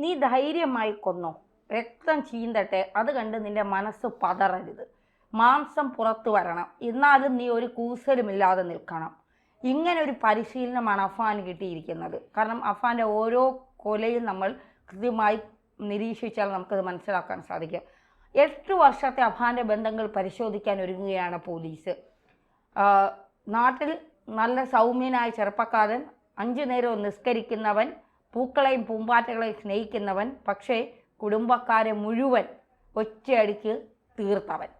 നീ ധൈര്യമായി കൊന്നോ. രക്തം ചീന്തട്ടെ അത് കണ്ട് നിന്റെ മനസ്സ് പതറരുത്. മാംസം പുറത്തു വരണം. എന്നാലും നീ ഒരു കൂസലുമില്ലാതെ നിൽക്കണം. ഇങ്ങനെ ഒരു പരിശീലനമാണ് അഫാന് കിട്ടിയിരിക്കുന്നത്. കാരണം അഫാന്റെ ഓരോ കൊലയും നമ്മൾ കൃത്യമായി നിരീക്ഷിച്ചാൽ നമുക്കത് മനസ്സിലാക്കാൻ സാധിക്കും. എട്ട് വർഷത്തെ അഫാന്റെ ബന്ധങ്ങൾ പരിശോധിക്കാൻ ഒരുങ്ങുകയാണ് പോലീസ്. നാട്ടിൽ നല്ല സൗമ്യനായ ചെറുപ്പക്കാരൻ അഞ്ചു നേരവും നിസ്കരിക്കുന്നവൻ പൂക്കളെയും പൂമ്പാറ്റകളെയും സ്നേഹിക്കുന്നവൻ പക്ഷേ കുടുംബക്കാരെ മുഴുവൻ ഒറ്റയടിക്ക് തീർത്തവൻ.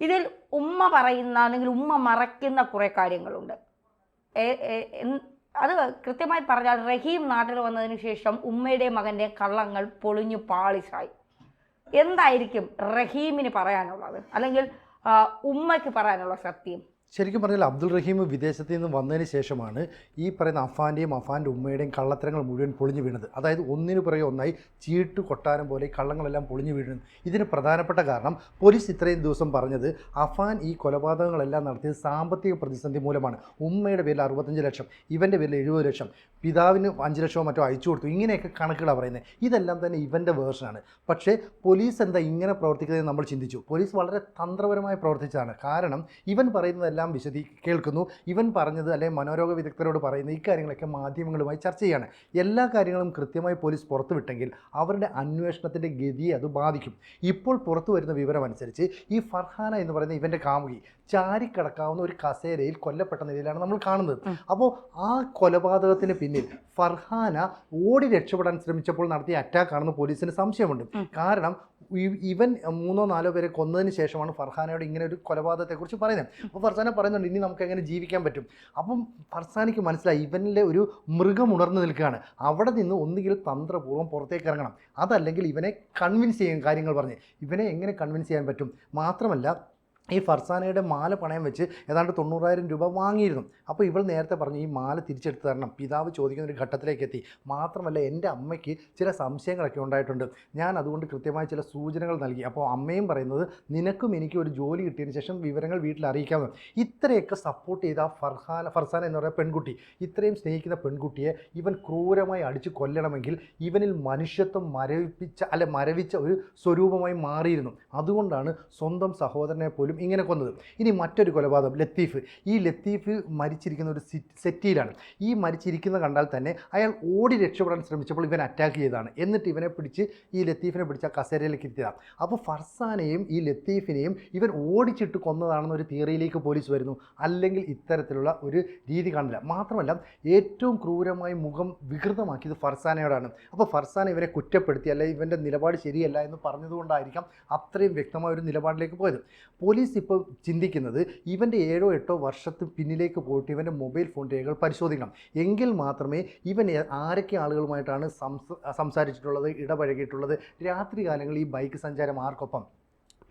ഇതിൽ ഉമ്മ പറയുന്ന അല്ലെങ്കിൽ ഉമ്മ മറയ്ക്കുന്ന കുറേ കാര്യങ്ങളുണ്ട്. അത് കൃത്യമായി പറഞ്ഞാൽ റഹീം നാട്ടിൽ വന്നതിന് ശേഷം ഉമ്മയുടെ മകന്റെ കള്ളങ്ങൾ പൊളിഞ്ഞു പാളിസായി എന്തായിരിക്കും റഹീമിന് പറയാനുള്ളത്? അല്ലെങ്കിൽ ഉമ്മയ്ക്ക് പറയാനുള്ള സത്യം? ശരിക്കും പറഞ്ഞാൽ അബ്ദുൾ റഹീം വിദേശത്ത് നിന്ന് വന്നതിന് ശേഷമാണ് ഈ പറയുന്ന അഫാന്റെയും അഫാന്റെ ഉമ്മയുടെയും കള്ളത്തരങ്ങൾ മുഴുവൻ പൊളിഞ്ഞു വീണത്. അതായത് ഒന്നിനു പുറകെ ഒന്നായി ചീട്ട് കൊട്ടാരം പോലെ കള്ളങ്ങളെല്ലാം പൊളിഞ്ഞു വീഴുന്നത്. ഇതിന് പ്രധാനപ്പെട്ട കാരണം പോലീസ് ഇത്രയും ദിവസം പറഞ്ഞത് അഫാൻ ഈ കൊലപാതകങ്ങളെല്ലാം നടത്തിയത് സാമ്പത്തിക പ്രതിസന്ധി മൂലമാണ്. ഉമ്മയുടെ പേരിൽ അറുപത്തഞ്ച് ലക്ഷം ഇവന്റെ പേരിൽ എഴുപത് ലക്ഷം പിതാവിന് അഞ്ച് ലക്ഷമോ മറ്റോ അയച്ചു കൊടുത്തു. ഇങ്ങനെയൊക്കെ കണക്കുകളാണ് പറയുന്നത് ഇതെല്ലാം തന്നെ ഇവന്റെ വേർഷനാണ് പക്ഷേ പോലീസ് എന്താ ഇങ്ങനെ പ്രവർത്തിക്കുന്നത് നമ്മൾ ചിന്തിച്ചു. പോലീസ് വളരെ തന്ത്രപരമായി പ്രവർത്തിച്ചതാണ്. കാരണം ഇവൻ പറയുന്നതെല്ലാം വിശദീ കേൾക്കുന്നു. ഇവൻ പറഞ്ഞത് അല്ലെങ്കിൽ മനോരോഗ വിദഗ്ധരോട് പറയുന്ന ഈ കാര്യങ്ങളൊക്കെ മാധ്യമങ്ങളുമായി ചർച്ച ചെയ്യാണ്. എല്ലാ കാര്യങ്ങളും കൃത്യമായി പോലീസ് പുറത്തുവിട്ടെങ്കിൽ അവരുടെ അന്വേഷണത്തിന്റെ ഗതിയെ അത് ബാധിക്കും. ഇപ്പോൾ പുറത്തു വരുന്ന വിവരം അനുസരിച്ച് ഈ ഫർഹാന എന്ന് പറയുന്ന ഇവന്റെ കാമുകി ചാരിക്കടക്കാവുന്ന ഒരു കസേരയിൽ കൊല്ലപ്പെട്ട നിലയിലാണ് നമ്മൾ കാണുന്നത്. അപ്പോൾ ആ കൊലപാതകത്തിന് പിന്നിൽ ഫർഹാന ഓടി രക്ഷപ്പെടാൻ ശ്രമിച്ചപ്പോൾ നടത്തിയ അറ്റാക്കാണെന്ന് പോലീസിന് സംശയമുണ്ട്. കാരണം ഇവൻ മൂന്നോ നാലോ പേരെ കൊന്നതിന് ശേഷമാണ് ഫർഹാനയോട് ഇങ്ങനെ ഒരു കൊലപാതകത്തെക്കുറിച്ച് പറയുന്നത്. അപ്പോൾ ഫർസാന പറയുന്നുണ്ട് ഇനി നമുക്ക് എങ്ങനെ ജീവിക്കാൻ പറ്റും? അപ്പം ഫർസാനയ്ക്ക് മനസ്സിലായി ഇവനിലെ ഒരു മൃഗം ഉണർന്നു നിൽക്കുകയാണ്. അവിടെ നിന്ന് ഒന്നുകിൽ തന്ത്രപൂർവം പുറത്തേക്ക് ഇറങ്ങണം. അതല്ലെങ്കിൽ ഇവനെ കൺവിൻസ് ചെയ്യും കാര്യങ്ങൾ പറഞ്ഞ്. ഇവനെ എങ്ങനെ കൺവിൻസ് ചെയ്യാൻ പറ്റും? മാത്രമല്ല ഈ ഫർസാനയുടെ മാല പണയം വെച്ച് ഏതാണ്ട് തൊണ്ണൂറായിരം രൂപ വാങ്ങിയിരുന്നു. അപ്പോൾ ഇവൾ നേരത്തെ പറഞ്ഞു ഈ മാല തിരിച്ചെടുത്ത് തരണം. പിതാവ് ചോദിക്കുന്ന ഒരു ഘട്ടത്തിലേക്ക് എത്തി. മാത്രമല്ല എന്റെ അമ്മയ്ക്ക് ചില സംശയങ്ങളൊക്കെ ഉണ്ടായിട്ടുണ്ട്. ഞാൻ അതുകൊണ്ട് കൃത്യമായ ചില സൂചനകൾ നൽകി. അപ്പോൾ അമ്മയും പറയുന്നത് നിനക്കും എനിക്കും ഒരു ജോലി കിട്ടിയതിന് ശേഷം വിവരങ്ങൾ വീട്ടിൽ അറിയിക്കാമെന്ന്. ഇത്രയൊക്കെ സപ്പോർട്ട് ചെയ്ത ഫർഹാന ഫർസാന എന്ന് പറയുന്ന പെൺകുട്ടി ഇത്രയും സ്നേഹിക്കുന്ന പെൺകുട്ടിയെ ഇവൻ ക്രൂരമായി അടിച്ചു കൊല്ലണമെങ്കിൽ ഇവനിൽ മനുഷ്യത്വം മരവിപ്പിച്ച അല്ലെ മരവിച്ച ഒരു സ്വരൂപമായി മാറിയിരുന്നു. അതുകൊണ്ടാണ് സ്വന്തം സഹോദരനെ പോലും ഇങ്ങനെ കൊന്നത്. ഇനി മറ്റൊരു കൊലപാതകം ലത്തീഫ്. ഈ ലത്തീഫ് മരിച്ചിരിക്കുന്ന ഒരു സെറ്റിയിലാണ്. ഈ മരിച്ചിരിക്കുന്ന കണ്ടാൽ തന്നെ അയാൾ ഓടി രക്ഷപ്പെടാൻ ശ്രമിച്ചപ്പോൾ ഇവൻ അറ്റാക്ക് ചെയ്തതാണ്. എന്നിട്ട് ഇവനെ പിടിച്ച് ഈ ലത്തീഫിനെ പിടിച്ച കസേരയിലേക്ക് എത്തിയതാണ്. അപ്പോൾ ഫർസാനെയും ഈ ലത്തീഫിനെയും ഇവൻ ഓടിച്ചിട്ട് കൊന്നതാണെന്നൊരു തിയറിയിലേക്ക് പോലീസ് വരുന്നു. അല്ലെങ്കിൽ ഇത്തരത്തിലുള്ള ഒരു രീതി കാണില്ല. മാത്രമല്ല ഏറ്റവും ക്രൂരമായി മുഖം വികൃതമാക്കിയത് ഫർസാനയോടാണ്. അപ്പോൾ ഫർസാന ഇവരെ കുറ്റപ്പെടുത്തി അല്ലെങ്കിൽ ഇവന്റെ നിലപാട് ശരിയല്ല എന്ന് പറഞ്ഞതുകൊണ്ടായിരിക്കാം അത്രയും വ്യക്തമായ ഒരു നിലപാടിലേക്ക് പോയത്. പോലീസ് ഇപ്പോൾ ചിന്തിക്കുന്നത് ഇവന്റെ ഏഴോ എട്ടോ വർഷത്തിന് പിന്നിലേക്ക് പോയിട്ട് ഇവന്റെ മൊബൈൽ ഫോൺ രേഖകൾ പരിശോധിക്കണം. എങ്കിൽ മാത്രമേ ഇവൻ ആരൊക്കെ ആളുകളുമായിട്ടാണ് സംസാരിച്ചിട്ടുള്ളത് ഇടപഴകിയിട്ടുള്ളത്? രാത്രി കാലങ്ങളിൽ ഈ ബൈക്ക് സഞ്ചാരം ആർക്കൊപ്പം?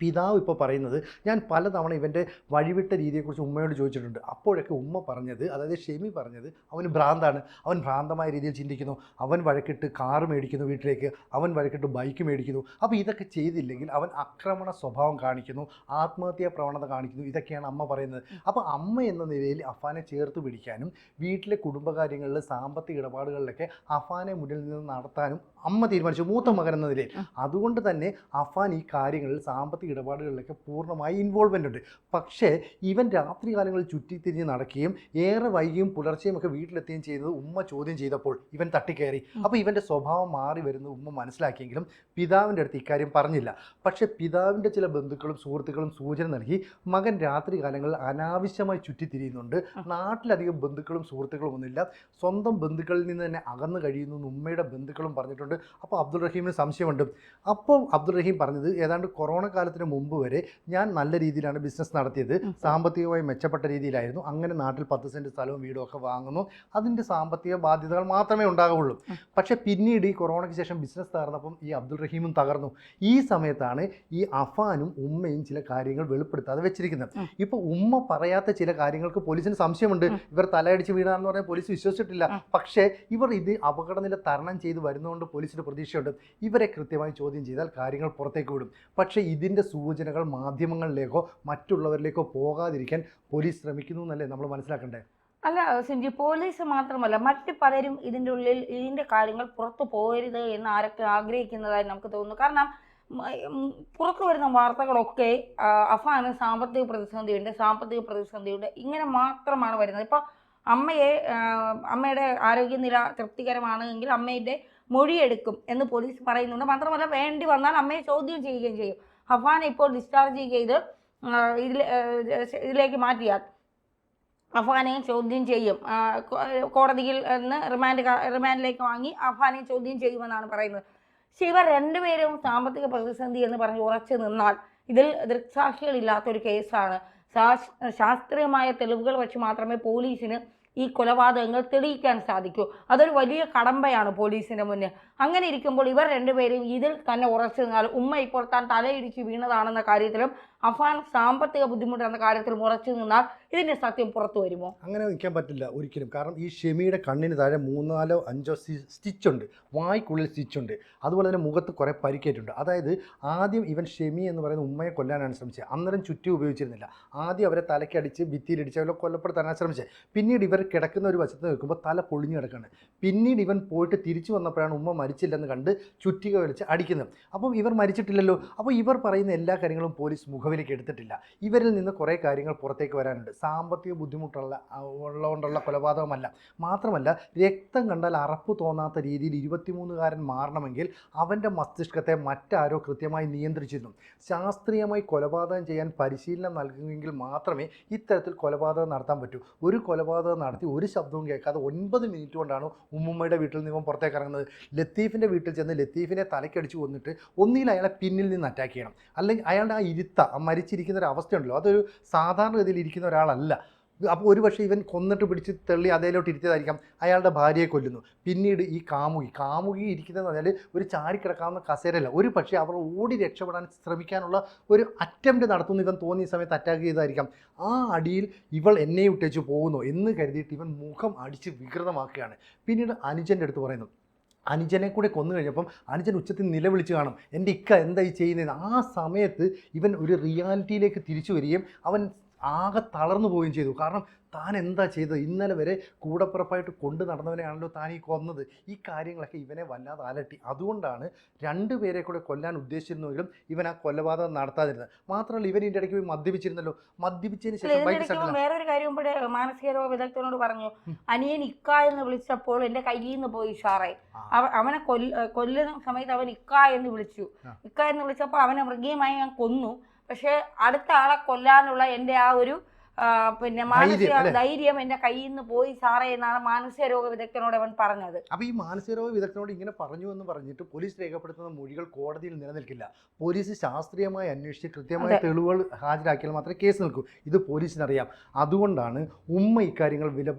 പിതാവ് ഇപ്പോൾ പറയുന്നത് ഞാൻ പലതവണ ഇവന്റെ വഴിവിട്ട രീതിയെക്കുറിച്ച് ഉമ്മയോട് ചോദിച്ചിട്ടുണ്ട്. അപ്പോഴൊക്കെ ഉമ്മ പറഞ്ഞത് അതായത് ഷെമി പറഞ്ഞത് അവന് ഭ്രാന്താണ്. അവൻ ഭ്രാന്തമായ രീതിയിൽ ചിന്തിക്കുന്നു. അവൻ വഴക്കിട്ട് കാർ മേടിക്കുന്നു വീട്ടിലേക്ക്. അവൻ വഴക്കിട്ട് ബൈക്ക് മേടിക്കുന്നു. അപ്പോൾ ഇതൊക്കെ ചെയ്തില്ലെങ്കിൽ അവൻ ആക്രമണ സ്വഭാവം കാണിക്കുന്നു ആത്മഹത്യാ പ്രവണത കാണിക്കുന്നു. ഇതൊക്കെയാണ് അമ്മ പറയുന്നത്. അപ്പോൾ അമ്മ എന്ന നിലയിൽ അഫാനെ ചേർത്ത് പിടിക്കാനും വീട്ടിലെ കുടുംബകാര്യങ്ങളിൽ സാമ്പത്തിക ഇടപാടുകളിലൊക്കെ അഫാനെ മുന്നിൽ നിന്ന് നടത്താനും അമ്മ തീരുമാനിച്ചു. മൂത്ത മകൻ എന്ന നിലയിൽ. അതുകൊണ്ട് തന്നെ അഫാൻ ഈ കാര്യങ്ങളിൽ സാമ്പത്തിക ഇടപാടുകളിലൊക്കെ പൂർണമായി ഇൻവോൾവ്മെന്റ് ഉണ്ട്. പക്ഷേ ഇവൻ രാത്രി കാലങ്ങളിൽ ചുറ്റിത്തിരിഞ്ഞ് നടക്കുകയും ഏറെ വൈകിയും പുലർച്ചെയും ഒക്കെ വീട്ടിലെത്തുകയും ചെയ്യുന്നത് ഉമ്മ ചോദ്യം ചെയ്തപ്പോൾ ഇവൻ തട്ടിക്കയറി. അപ്പോൾ ഇവന്റെ സ്വഭാവം മാറി വരുന്നത് ഉമ്മ മനസ്സിലാക്കിയെങ്കിലും പിതാവിന്റെ അടുത്ത് ഇക്കാര്യം പറഞ്ഞില്ല. പക്ഷേ പിതാവിന്റെ ചില ബന്ധുക്കളും സുഹൃത്തുക്കളും സൂചന നൽകി മകൻ രാത്രി കാലങ്ങളിൽ അനാവശ്യമായി ചുറ്റിത്തിരിയുന്നുണ്ട്. നാട്ടിലധികം ബന്ധുക്കളും സുഹൃത്തുക്കളും ഒന്നുമില്ല. സ്വന്തം ബന്ധുക്കളിൽ നിന്ന് തന്നെ അകന്നു കഴിയുന്നു എന്ന് ഉമ്മയുടെ ബന്ധുക്കളും പറഞ്ഞിട്ടുണ്ട്. അപ്പോൾ അബ്ദുൾ റഹീമിന് സംശയമുണ്ട്. അപ്പോൾ അബ്ദുൾ റഹീം പറഞ്ഞത് ഏതാണ്ട് കൊറോണ കാലത്തിന് മുമ്പ് വരെ ഞാൻ നല്ല രീതിയിലാണ് ബിസിനസ് നടത്തിയത്. സാമ്പത്തികമായി മെച്ചപ്പെട്ട രീതിയിലായിരുന്നു. അങ്ങനെ നാട്ടിൽ പത്ത് സെന്റ് സ്ഥലവും വീടും ഒക്കെ വാങ്ങുന്നു. അതിന്റെ സാമ്പത്തിക ബാധ്യതകൾ മാത്രമേ ഉണ്ടാകുള്ളൂ. പക്ഷേ പിന്നീട് ഈ കൊറോണയ്ക്ക് ശേഷം ബിസിനസ് തകർന്നപ്പം ഈ അബ്ദുൾ റഹീമും തകർന്നു. ഈ സമയത്താണ് ഈ അഫാനും ഉമ്മയും ചില കാര്യങ്ങൾ വെളിപ്പെടുത്താതെ വെച്ചിരിക്കുന്നത്. ഇപ്പോൾ ഉമ്മ പറയാത്ത ചില കാര്യങ്ങൾക്ക് പോലീസിന് സംശയമുണ്ട്. ഇവർ തലയടിച്ച് വീണാന്ന് പറഞ്ഞാൽ പോലീസ് വിശ്വസിച്ചിട്ടില്ല. പക്ഷേ ഇവർ ഇത് അപകടനില തരണം ചെയ്ത് വരുന്നതുകൊണ്ട് പോലീസിന് പ്രതീക്ഷയുണ്ട്. ഇവരെ കൃത്യമായി ചോദ്യം ചെയ്താൽ കാര്യങ്ങൾ പുറത്തേക്ക് വിടും. പക്ഷേ ഇതിന്റെ സൂചനകൾ മാധ്യമങ്ങളിലേക്കോ മറ്റുള്ളവരിലേക്കോ പോകാതിരിക്കാൻ പോലീസ് ശ്രമിക്കുന്നു എന്നല്ലേ നമ്മൾ മനസ്സിലാക്കണ്ടേ? അല്ല സിഞ്ചി പോലീസ് മാത്രമല്ല മറ്റു പലരും ഇതിന്റെ ഉള്ളിൽ ഇതിന്റെ കാര്യങ്ങൾ പുറത്തു പോകരുത് എന്ന് ആരൊക്കെ ആഗ്രഹിക്കുന്നതായി നമുക്ക് തോന്നുന്നു. കാരണം പുറത്തു വരുന്ന വാർത്തകളൊക്കെ അഫാന് സാമ്പത്തിക പ്രതിസന്ധിയുണ്ട് സാമ്പത്തിക പ്രതിസന്ധിയുണ്ട് ഇങ്ങനെ മാത്രമാണ് വരുന്നത്. ഇപ്പോൾ അമ്മയെ അമ്മയുടെ ആരോഗ്യനില തൃപ്തികരമാണ് എങ്കിൽ അമ്മയുടെ മൊഴിയെടുക്കും എന്ന് പോലീസ് പറയുന്നുണ്ട്. മാത്രമല്ല വേണ്ടി വന്നാൽ അമ്മയെ ചോദ്യം ചെയ്യുകയും ചെയ്യും. അഫാനെ ഇപ്പോൾ ഡിസ്ചാർജ് ചെയ്ത് ഇതിൽ ഇതിലേക്ക് മാറ്റിയാൽ അഫ്ഗാനെ ചോദ്യം ചെയ്യും. കോടതിയിൽ നിന്ന് റിമാൻഡ് റിമാൻഡിലേക്ക് വാങ്ങി അഫ്ഗാനെ ചോദ്യം ചെയ്യുമെന്നാണ് പറയുന്നത്. പക്ഷെ ഇവർ രണ്ടുപേരും സാമ്പത്തിക പ്രതിസന്ധി എന്ന് പറഞ്ഞ് ഉറച്ചു നിന്നാൽ ഇതിൽ ദൃക്സാക്ഷികളില്ലാത്തൊരു കേസാണ്. ശാസ്- ശാസ്ത്രീയമായ തെളിവുകൾ വെച്ച് മാത്രമേ പോലീസിന് ഈ കൊലപാതകങ്ങൾ തെളിയിക്കാൻ സാധിക്കൂ. അതൊരു വലിയ കടമ്പയാണ് പോലീസിന് മുന്നിൽ. അങ്ങനെ ഇരിക്കുമ്പോൾ ഇവർ രണ്ടുപേരും ഇതിൽ തന്നെ ഉറച്ചു നിന്നാൽ ഉമ്മ ഇപ്പോൾ താൻ തലയിടിച്ച് വീണതാണെന്ന കാര്യത്തിലും അഫാൻ സാമ്പത്തിക ബുദ്ധിമുട്ട് എന്ന കാര്യത്തിലും ഉറച്ചു നിന്നാൽ ഇതിന്റെ സത്യം പുറത്തു വരുമോ? അങ്ങനെ നിൽക്കാൻ പറ്റില്ല ഒരിക്കലും. കാരണം ഈ ഷെമിയുടെ കണ്ണിന് താഴെ മൂന്നാലോ അഞ്ചോ സ്റ്റിച്ച് ഉണ്ട് വായിക്കുള്ളിൽ സ്റ്റിച്ച് ഉണ്ട് അതുപോലെ തന്നെ മുഖത്ത് കുറേ പരിക്കേറ്റുണ്ട്. അതായത് ആദ്യം ഇവൻ ഷെമി എന്ന് പറയുന്ന ഉമ്മയെ കൊല്ലാനാണ് ശ്രമിച്ചത്. അന്നേരം ചുറ്റി ഉപയോഗിച്ചിരുന്നില്ല. ആദ്യം അവരെ തലക്കടിച്ച് ഭിത്തിയിലിടിച്ച് അവരെ കൊല്ലപ്പെടുത്താനാണ് ശ്രമിച്ചത്. പിന്നീട് ഇവർ കിടക്കുന്ന ഒരു വശത്ത് നിൽക്കുമ്പോൾ തല പൊളിഞ്ഞു കിടക്കുകയാണ്. പിന്നീട് ഇവൻ പോയിട്ട് തിരിച്ചു വന്നപ്പോഴാണ് ഉമ്മ മരിച്ചില്ലെന്ന് കണ്ട് ചുറ്റിക വലിച്ച് അടിക്കുന്നത് അപ്പം ഇവർ മരിച്ചിട്ടില്ലല്ലോ. അപ്പോൾ ഇവർ പറയുന്ന എല്ലാ കാര്യങ്ങളും പോലീസ് മുഖവിലേക്ക് എടുത്തിട്ടില്ല. ഇവരിൽ നിന്ന് കുറേ കാര്യങ്ങൾ പുറത്തേക്ക് വരാനുണ്ട്. സാമ്പത്തിക ബുദ്ധിമുട്ടുള്ള ഉള്ളതുകൊണ്ടുള്ള കൊലപാതകമല്ല. മാത്രമല്ല രക്തം കണ്ടാൽ അറപ്പ് തോന്നാത്ത രീതിയിൽ ഇരുപത്തിമൂന്നുകാരൻ മാറണമെങ്കിൽ അവന്റെ മസ്തിഷ്കത്തെ മറ്റാരോ കൃത്യമായി നിയന്ത്രിച്ചിരുന്നു. ശാസ്ത്രീയമായി കൊലപാതകം ചെയ്യാൻ പരിശീലനം നൽകുമെങ്കിൽ മാത്രമേ ഇത്തരത്തിൽ കൊലപാതകം നടത്താൻ പറ്റൂ. ഒരു കൊലപാതകം നടത്തി ഒരു ശബ്ദവും കേൾക്കാതെ ഒൻപത് മിനിറ്റ് കൊണ്ടാണ് ഉമ്മുമ്മയുടെ വീട്ടിൽ നിന്ന് പുറത്തേക്ക് ഇറങ്ങുന്നത്. ലത്തീഫിന്റെ വീട്ടിൽ ചെന്ന് ലത്തീഫിനെ തലക്കടിച്ച് കൊന്നിട്ട് ഒന്നിൽ അയാളെ പിന്നിൽ നിന്ന് അറ്റാക്ക് ചെയ്യണം. അല്ലെങ്കിൽ അയാളുടെ ആ ഇരുത്ത ആ മരിച്ചിരിക്കുന്ന ഒരു അവസ്ഥയുണ്ടല്ലോ. അതൊരു സാധാരണ സാധാരണഗതിയിൽ ഇരിക്കുന്ന ഒരാളല്ല. അപ്പോൾ ഒരു പക്ഷേ ഇവൻ കൊന്നിട്ട് പിടിച്ച് തള്ളി അതേലോട്ട് ഇരുത്തിയതായിരിക്കാം. അയാളുടെ ഭാര്യയെ കൊല്ലുന്നു. പിന്നീട് ഈ കാമുകി കാമുകി ഇരിക്കുന്നതെന്ന് പറഞ്ഞാൽ ഒരു ചാരിക്കിടക്കാവുന്ന കസേരയല്ല. ഒരു പക്ഷേ അവർ ഓടി രക്ഷപ്പെടാൻ ശ്രമിക്കാനുള്ള ഒരു അറ്റംപ്റ്റ് നടത്തുന്നു ഇവൻ തോന്നിയ സമയത്ത് അറ്റാക്ക് ചെയ്തായിരിക്കാം ആ അടിയിൽ ഇവൾ എന്നെ വിട്ടേച്ച് പോകുന്നു എന്ന് കരുതിയിട്ട് ഇവൻ മുഖം അടിച്ച് വികൃതമാക്കുകയാണ്. പിന്നീട് അനുജന്റെ അടുത്ത് പറയുന്നു അനുജനെ കൂടെ കൊന്നു കഴിഞ്ഞപ്പം അനുജൻ ഉച്ചത്തിൽ നിലവിളിച്ച് കാണും എന്റെ ഇക്ക എന്തായി ചെയ്യുന്നത് ആ സമയത്ത് ഇവൻ ഒരു റിയാലിറ്റിയിലേക്ക് തിരിച്ചു വരികയും അവൻ ആകെ തളർന്നു പോവുകയും ചെയ്തു. കാരണം താൻ എന്താ ചെയ്തത്? ഇന്നലെ വരെ കൂടപ്പുറപ്പായിട്ട് കൊണ്ടു നടന്നവനെയാണല്ലോ താൻ ഈ കൊന്നത്. ഈ കാര്യങ്ങളൊക്കെ ഇവനെ വല്ലാതെ അലട്ടി. അതുകൊണ്ടാണ് രണ്ടുപേരെ കൂടെ കൊല്ലാൻ ഉദ്ദേശിച്ചിരുന്നെങ്കിലും ഇവൻ ആ കൊലപാതകം നടത്താതിരുന്നത്. മാത്രമല്ല ഇവൻ ഇതിന്റെ ഇടയ്ക്ക് പോയി മദ്യപിച്ചിരുന്നല്ലോ. മദ്യപിച്ചതിന് ശേഷം വേറൊരു കാര്യം ഇവിടെ മാനസിക രോഗ വിദഗ്ധനോട് പറഞ്ഞു. അനിയൻ ഇക്ക എന്ന് വിളിച്ചപ്പോൾ എന്റെ കയ്യിൽ നിന്ന് പോയി ഷാറെ അവനെ കൊല്ല കൊല്ലുന്ന സമയത്ത് അവൻ ഇക്ക എന്ന് വിളിച്ചു. ഇക്ക എന്ന് വിളിച്ചപ്പോൾ അവനെ മൃഗീയമായി ഞാൻ കൊന്നു. പക്ഷെ അടുത്ത ആളെ കൊല്ലാനുള്ള എന്റെ ആ ഒരു പിന്നെ മാനസിക ധൈര്യം എന്റെ കയ്യിൽ നിന്ന് പോയി സാറേ എന്നാണ് മാനസിക രോഗ വിദഗ്ധനോട് അവൻ പറഞ്ഞത്. അപ്പൊ ഈ മാനസിക രോഗ വിദഗ്ധനോട് ഇങ്ങനെ പറഞ്ഞു എന്ന് പറഞ്ഞിട്ട് പോലീസ് രേഖപ്പെടുത്തുന്ന മൊഴികൾ കോടതിയിൽ നിലനിൽക്കില്ല. പോലീസ് ശാസ്ത്രീയമായി അന്വേഷിച്ച് കൃത്യമായ തെളിവുകൾ ഹാജരാക്കിയാൽ മാത്രമേ കേസ് നിൽക്കൂ. ഇത് പോലീസിനറിയാം. അതുകൊണ്ടാണ് ഉമ്മ ഇക്കാര്യങ്ങൾ വില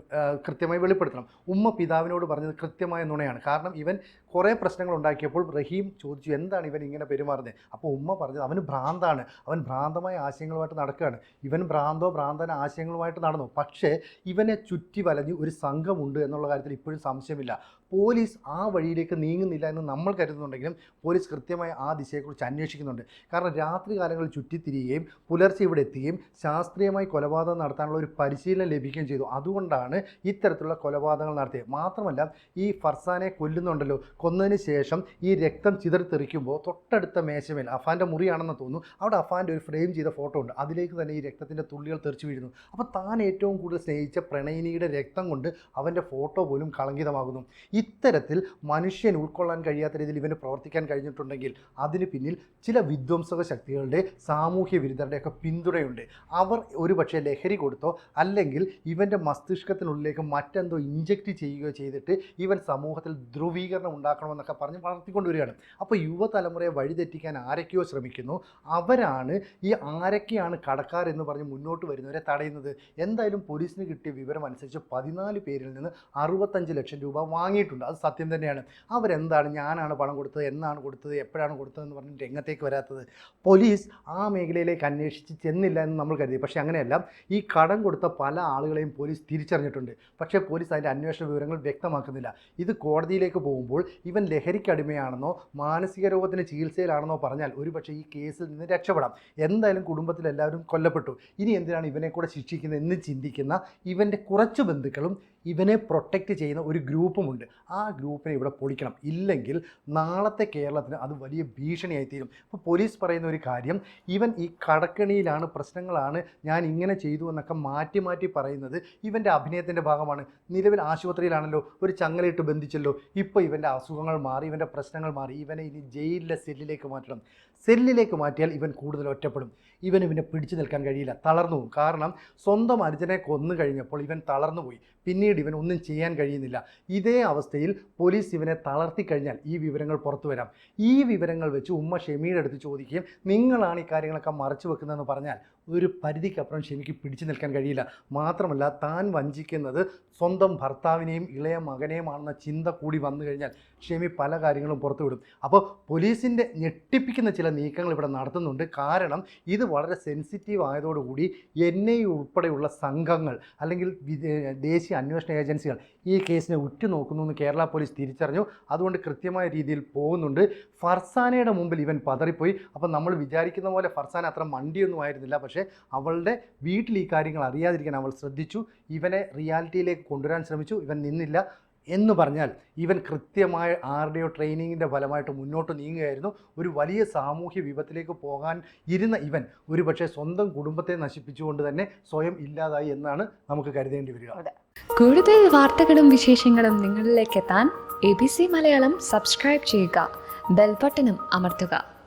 കൃത്യമായി വെളിപ്പെടുത്തണം. ഉമ്മ പിതാവിനോട് പറഞ്ഞത് കൃത്യമായ നുണയാണ്. കാരണം ഇവൻ കുറേ പ്രശ്നങ്ങൾ ഉണ്ടാക്കിയപ്പോൾ റഹീം ചോദിച്ചു എന്താണ് ഇവൻ ഇങ്ങനെ പെരുമാറുന്നത്? അപ്പോൾ ഉമ്മ പറഞ്ഞത് അവന് ഭ്രാന്താണ്. അവൻ ഭ്രാന്തമായ ആശയങ്ങളുമായിട്ട് നടക്കുകയാണ്. ഇവൻ ഭ്രാന്തോ ഭ്രാന്തന ആശയങ്ങളുമായിട്ട് നടന്നു. പക്ഷേ ഇവനെ ചുറ്റി വലഞ്ഞ് ഒരു സംഘമുണ്ട് എന്നുള്ള കാര്യത്തിൽ ഇപ്പോഴും സംശയമില്ല. പോലീസ് ആ വഴിയിലേക്ക് നീങ്ങുന്നില്ല എന്ന് നമ്മൾ കരുതുന്നുണ്ടെങ്കിലും പോലീസ് കൃത്യമായി ആ ദിശയെക്കുറിച്ച് അന്വേഷിക്കുന്നുണ്ട്. കാരണം രാത്രി കാലങ്ങളിൽ ചുറ്റിത്തിരിയുകയും പുലർച്ചെ ഇവിടെ എത്തുകയും ശാസ്ത്രീയമായി കൊലപാതകം നടത്താനുള്ള ഒരു പരിശീലനം ലഭിക്കുകയും ചെയ്തു. അതുകൊണ്ടാണ് ഇത്തരത്തിലുള്ള കൊലപാതകങ്ങൾ നടത്തിയത്. മാത്രമല്ല ഈ ഫർസാനെ കൊല്ലുന്നുണ്ടല്ലോ. കൊന്നതിന് ശേഷം ഈ രക്തം ചിതറിത്തെറിക്കുമ്പോൾ തൊട്ടടുത്ത മേശമേൽ അഫാന്റെ മുറിയാണെന്ന് തോന്നുന്നു. അവിടെ അഫാന്റെ ഒരു ഫ്രെയിം ചെയ്ത ഫോട്ടോ ഉണ്ട്. അതിലേക്ക് തന്നെ ഈ രക്തത്തിന്റെ തുള്ളികൾ തെറിച്ചു വീഴുന്നു. അപ്പോൾ താൻ ഏറ്റവും കൂടുതൽ സ്നേഹിച്ച പ്രണയിനിയുടെ രക്തം കൊണ്ട് അവന്റെ ഫോട്ടോ പോലും കളങ്കിതമാകുന്നു. ഇത്തരത്തിൽ മനുഷ്യൻ ഉൾക്കൊള്ളാൻ കഴിയാത്ത രീതിയിൽ ഇവന് പ്രവർത്തിക്കാൻ കഴിഞ്ഞിട്ടുണ്ടെങ്കിൽ അതിന് പിന്നിൽ ചില വിധ്വംസക ശക്തികളുടെ സാമൂഹ്യ വിരുദ്ധരുടെയൊക്കെ പിന്തുണയുണ്ട്. അവർ ഒരു പക്ഷേ ലഹരി കൊടുത്തോ അല്ലെങ്കിൽ ഇവന്റെ മസ്തിഷ്കത്തിനുള്ളിലേക്ക് മറ്റെന്തോ ഇഞ്ചക്റ്റ് ചെയ്യുകയോ ചെയ്തിട്ട് ഇവൻ സമൂഹത്തിൽ ധ്രുവീകരണം ഉണ്ടാക്കണമെന്നൊക്കെ പറഞ്ഞ് വളർത്തിക്കൊണ്ടുവരികയാണ്. അപ്പോൾ യുവതലമുറയെ വഴിതെറ്റിക്കാൻ ആരൊക്കെയോ ശ്രമിക്കുന്നു. അവരാണ് ഈ ആരൊക്കെയാണ് കടക്കാർ എന്ന് പറഞ്ഞ് മുന്നോട്ട് വരുന്നവരെ തടയുന്നത്. എന്തായാലും പോലീസിന് കിട്ടിയ വിവരം അനുസരിച്ച് പതിനാല് പേരിൽ നിന്ന് അറുപത്തഞ്ച് ലക്ഷം രൂപ വാങ്ങിയിട്ടുണ്ട്. പറഞ്ഞിട്ടുണ്ട്. അത് സത്യം തന്നെയാണ്. അവരെന്താണ് ഞാനാണ് പണം കൊടുത്തത് എന്നാണ് കൊടുത്തത് എപ്പോഴാണ് കൊടുത്തതെന്ന് പറഞ്ഞിട്ട് രംഗത്തേക്ക് വരാത്തത്. പോലീസ് ആ മേഖലയിലേക്ക് അന്വേഷിച്ച് ചെന്നില്ല എന്ന് നമ്മൾ കരുതി. പക്ഷേ അങ്ങനെയല്ല ഈ കടം കൊടുത്ത പല ആളുകളെയും പോലീസ് തിരിച്ചറിഞ്ഞിട്ടുണ്ട്. പക്ഷേ പോലീസ് അതിന്റെ അന്വേഷണ വിവരങ്ങൾ വ്യക്തമാക്കുന്നില്ല. ഇത് കോടതിയിലേക്ക് പോകുമ്പോൾ ഇവൻ ലഹരിക്കടിമയാണെന്നോ മാനസിക രോഗത്തിന് ചികിത്സയിലാണെന്നോ പറഞ്ഞാൽ ഒരുപക്ഷെ ഈ കേസിൽ നിന്ന് രക്ഷപ്പെടാം. എന്തായാലും കുടുംബത്തിലെല്ലാവരും കൊല്ലപ്പെട്ടു. ഇനി എന്തിനാണ് ഇവനെ കൂടെ ശിക്ഷിക്കുന്നത് എന്ന് ചിന്തിക്കുന്ന ഇവന്റെ കുറച്ച് ബന്ധുക്കളും ഇവനെ പ്രൊട്ടക്റ്റ് ചെയ്യുന്ന ഒരു ഗ്രൂപ്പുമുണ്ട്. ആ ഗ്രൂപ്പിനെ ഇവിടെ പൊളിക്കണം. ഇല്ലെങ്കിൽ നാളത്തെ കേരളത്തിന് അത് വലിയ ഭീഷണിയായി തീരും അപ്പോൾ പോലീസ് പറയുന്ന ഒരു കാര്യം ഇവൻ ഈ കടക്കണിയിലാണ് പ്രശ്നങ്ങളാണ് ഞാൻ ഇങ്ങനെ ചെയ്തു എന്നൊക്കെ മാറ്റി മാറ്റി പറയുന്നത് ഇവന്റെ അഭിനയത്തിന്റെ ഭാഗമാണ്. നിലവിൽ ആശുപത്രിയിലാണല്ലോ ഒരു ചങ്ങലയിട്ട് ബന്ധിച്ചല്ലോ. ഇപ്പോൾ ഇവന്റെ അസുഖങ്ങൾ മാറി ഇവന്റെ പ്രശ്നങ്ങൾ മാറി ഇവനെ ഇനി ജയിലിലെ സെല്ലിലേക്ക് മാറ്റണം. സെല്ലിലേക്ക് മാറ്റിയാൽ ഇവൻ കൂടുതൽ ഒറ്റപ്പെടും. ഇവൻ ഇവനെ പിടിച്ചു നിൽക്കാൻ കഴിയില്ല. തളർന്നു പോകും. കാരണം സ്വന്തം അനുജനെ കൊന്നു കഴിഞ്ഞപ്പോൾ ഇവൻ തളർന്നു പോയി. പിന്നീട് ഇവൻ ഒന്നും ചെയ്യാൻ കഴിയുന്നില്ല. ഇതേ അവസ്ഥയിൽ പോലീസ് ഇവനെ തളർത്തി കഴിഞ്ഞാൽ ഈ വിവരങ്ങൾ പുറത്തു വരാം. ഈ വിവരങ്ങൾ വെച്ച് ഉമ്മ ഷെമിയുടെ അടുത്ത് ചോദിക്കുകയും നിങ്ങളാണ് ഈ കാര്യങ്ങളൊക്കെ മറച്ചു വെക്കുന്നതെന്ന് പറഞ്ഞാൽ ഒരു പരിധിക്കപ്പുറം ഷെമിക്ക് പിടിച്ചു നിൽക്കാൻ കഴിയില്ല. മാത്രമല്ല താൻ വഞ്ചിക്കുന്നത് സ്വന്തം ഭർത്താവിനെയും ഇളയ മകനെയുമാണെന്ന ചിന്ത കൂടി വന്നു കഴിഞ്ഞാൽ ഷെമി പല കാര്യങ്ങളും പുറത്തുവിടും അപ്പോൾ പോലീസിന്റെ ഞെട്ടിപ്പിക്കുന്ന ചില നീക്കങ്ങൾ ഇവിടെ നടത്തുന്നുണ്ട്. കാരണം ഇത് വളരെ സെൻസിറ്റീവ് ആയതോടുകൂടി എൻ ഐ ഉൾപ്പെടെയുള്ള സംഘങ്ങൾ അല്ലെങ്കിൽ ദേശീയ അന്വേഷണ ഏജൻസികൾ ഈ കേസിനെ ഉറ്റുനോക്കുന്നു എന്ന് കേരള പോലീസ് തിരിച്ചറിഞ്ഞു. അതുകൊണ്ട് കൃത്യമായ രീതിയിൽ പോകുന്നുണ്ട്. ഫർസാനയുടെ മുമ്പിൽ ഇവൻ പതറിപ്പോയി. അപ്പം നമ്മൾ വിചാരിക്കുന്ന പോലെ ഫർസാന അത്ര മണ്ടിയൊന്നും ആയിരുന്നില്ല. പക്ഷേ അവളുടെ വീട്ടിൽ ഈ കാര്യങ്ങൾ അറിയാതിരിക്കാൻ അവൾ ശ്രദ്ധിച്ചു. ഇവനെ റിയാലിറ്റിയിലേക്ക് കൊണ്ടുവരാൻ ശ്രമിച്ചു. ഇവൻ നിന്നില്ല എന്ന് പറഞ്ഞാൽ ഇവൻ കൃത്യമായ ആരുടെയോ ട്രെയിനിങ്ങിന്റെ ഫലമായിട്ട് മുന്നോട്ട് നീങ്ങുകയായിരുന്നു. ഒരു വലിയ സാമൂഹ്യ വിപത്തിലേക്ക് പോകാൻ ഇരുന്ന ഇവൻ ഒരുപക്ഷേ സ്വന്തം കുടുംബത്തെ നശിപ്പിച്ചുകൊണ്ട് തന്നെ സ്വയം ഇല്ലാതായി എന്നാണ് നമുക്ക് കരുതേണ്ടി വരിക. കൂടുതൽ വാർത്തകളും വിശേഷങ്ങളും നിങ്ങളിലേക്ക് എത്താൻ A B C Malayalam subscribe ചെയ്യുക. ബെൽബട്ടനും അമർത്തുക.